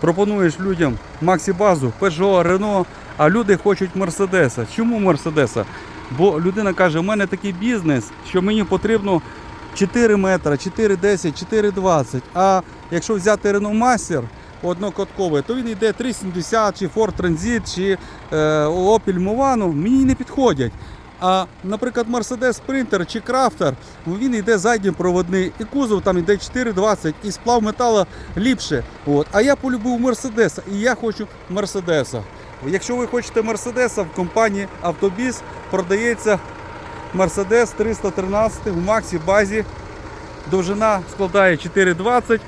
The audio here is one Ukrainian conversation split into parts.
пропонуєш людям Максі Базу, Peugeot, Renault, а люди хочуть Мерседеса. Чому Мерседеса? Бо людина каже, у мене такий бізнес, що мені потрібно 4 метри, 4,10, 4,20. А якщо взяти Renault Master однокотковий, то він йде 3,70 чи Ford Transit, чи е, Opel Movano, мені не підходять. А, наприклад, Mercedes Sprinter чи Crafter, він йде заднім проводний, і кузов там йде 4,20, і сплав металу ліпше. От. А я полюбив Мерседеса, і я хочу Мерседеса. Якщо ви хочете Мерседеса, в компанії Автобіс продається Мерседес 313 в Максі базі. Довжина складає 4,20.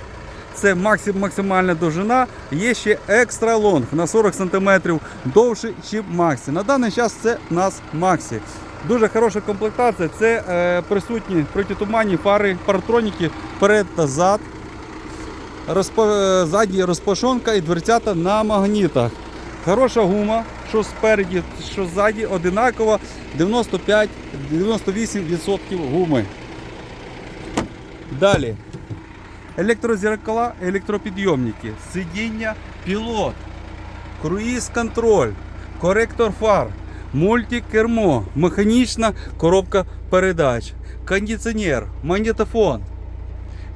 Це максим, максимальна довжина. Є ще екстра лонг на 40 см довший, ніж Максі. На даний час це у нас Максі. Дуже хороша комплектація. Це е, присутні протитуманні фари, паратроніки перед та зад. Розпо... е, Ззаді розпашонка і дверцята на магнітах. Хороша гума, що спереді, що ззаді, одинакова 95-98% гуми. Далі. Електрозеркала, електропідйомники, сидіння, пілот, круїз-контроль, коректор фар, мультикермо, механічна коробка передач, кондиціонер, магнітофон.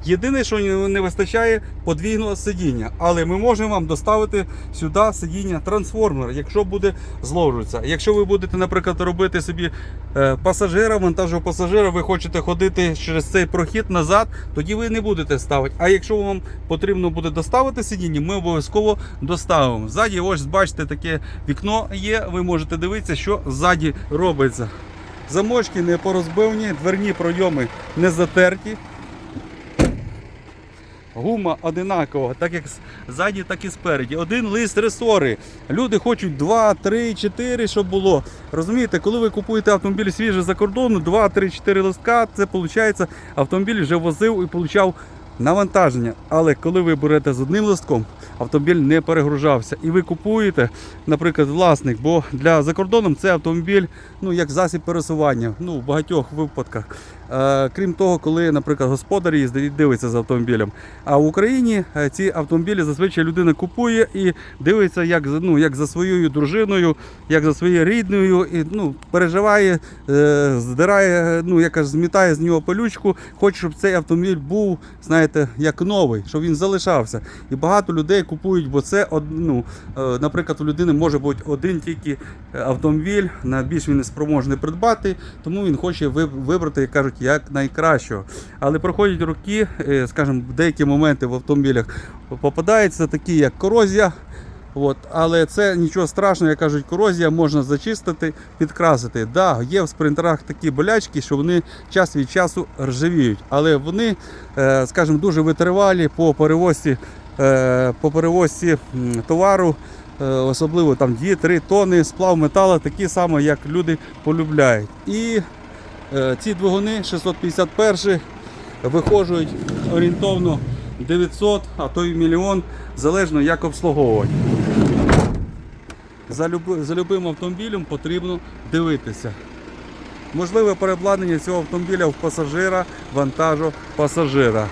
Єдине, що не вистачає подвійного сидіння, але ми можемо вам доставити сюди сидіння трансформер, якщо буде зложитися. Якщо ви будете, наприклад, робити собі е, пасажира, вантажного пасажира, ви хочете ходити через цей прохід назад, тоді ви не будете ставити. А якщо вам потрібно буде доставити сидіння, ми обов'язково доставимо. Ззаді, ось бачите, таке вікно є. Ви можете дивитися, що ззаді робиться. Замочки не порозбивні, дверні пройоми не затерті. Гума одинакова, так як ззаді, так і спереді. Один лист ресори. Люди хочуть 2, 3, 4, щоб було. Розумієте, коли ви купуєте автомобіль свіжий за кордону, 2, 3, 4 листка, це виходить, автомобіль вже возив і получав навантаження. Але коли ви берете з одним листком, автомобіль не перегружався. І ви купуєте, наприклад, власник, бо для за кордоном це автомобіль, ну як засіб пересування. Ну, в багатьох випадках. Е, крім того, коли, наприклад, господар їздить і дивиться за автомобілем. А в Україні е, ці автомобілі зазвичай людина купує і дивиться, як, ну, як за своєю дружиною, як за своєю рідною, і ну, переживає, е, здирає, ну, яка ж змітає з нього пилючку, хоче, щоб цей автомобіль був, знаєте, як новий, щоб він залишався. І багато людей купують, бо це ну, наприклад, у людини може бути один тільки автомобіль, на більш він не спроможний придбати, тому він хоче вибрати, як кажуть, як найкращого. Але проходять роки, е, скажімо, деякі моменти в автомобілях попадаються такі, як корозія. От, але це нічого страшного, як кажуть, корозія можна зачистити, підкрасити. Да, є в спринтерах такі болячки, що вони час від часу ржавіють, але вони, е, скажімо, дуже витривалі по перевозці, е, по перевозці товару, особливо там 2-3 тонни сплав металу, такі самі, як люди полюбляють. І ці двигуни 651 виходжують орієнтовно 900, а то й мільйон, залежно як обслуговувати. За, люби, за любим автомобілем потрібно дивитися. Можливе переобладнання цього автомобіля в пасажира, вантажу пасажира.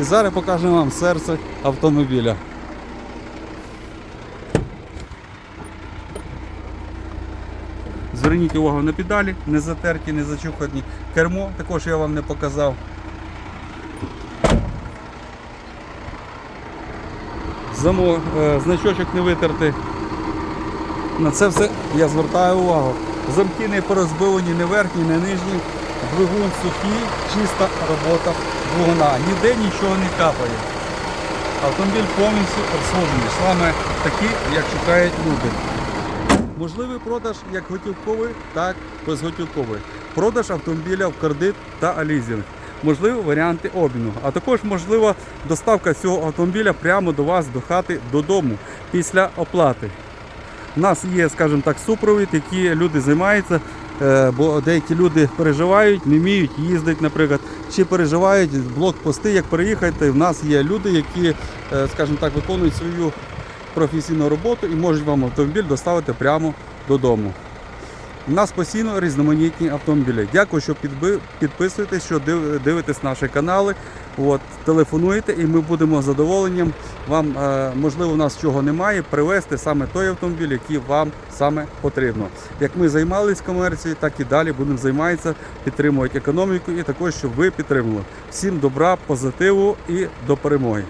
І зараз покажемо вам серце автомобіля. Зверніть увагу на педалі, не затерті, не зачухані. Кермо також я вам не показав. Замо, е, значочок не витертий. На це все я звертаю увагу. Замки не порозбивані, не верхні, не нижні. Двигун сухий, чиста робота двигуна. Ніде нічого не капає. Автомобіль повністю обслужений. Саме такі, як шукають люди. Можливий продаж як готівковий, так безготівковий. Продаж автомобіля в кредит та лізинг. Можливі варіанти обміну, а також можлива доставка цього автомобіля прямо до вас до хати додому після оплати. У нас є, скажімо так, супровід, які люди займаються, е, бо деякі люди переживають, не вміють їздити, наприклад, чи переживають блокпости, як переїхати. У нас є люди, які, е, скажімо так, виконують свою професійну роботу і можуть вам автомобіль доставити прямо додому. У нас постійно різноманітні автомобілі. Дякую, що підписуєтесь, що див- дивитесь наші канали. От, телефонуйте, і ми будемо задоволенням вам, е, можливо, у нас чого немає, привезти саме той автомобіль, який вам саме потрібно. Як ми займалися комерцією, так і далі будемо займатися, підтримувати економіку і також, щоб ви підтримували. Всім добра, позитиву і до перемоги.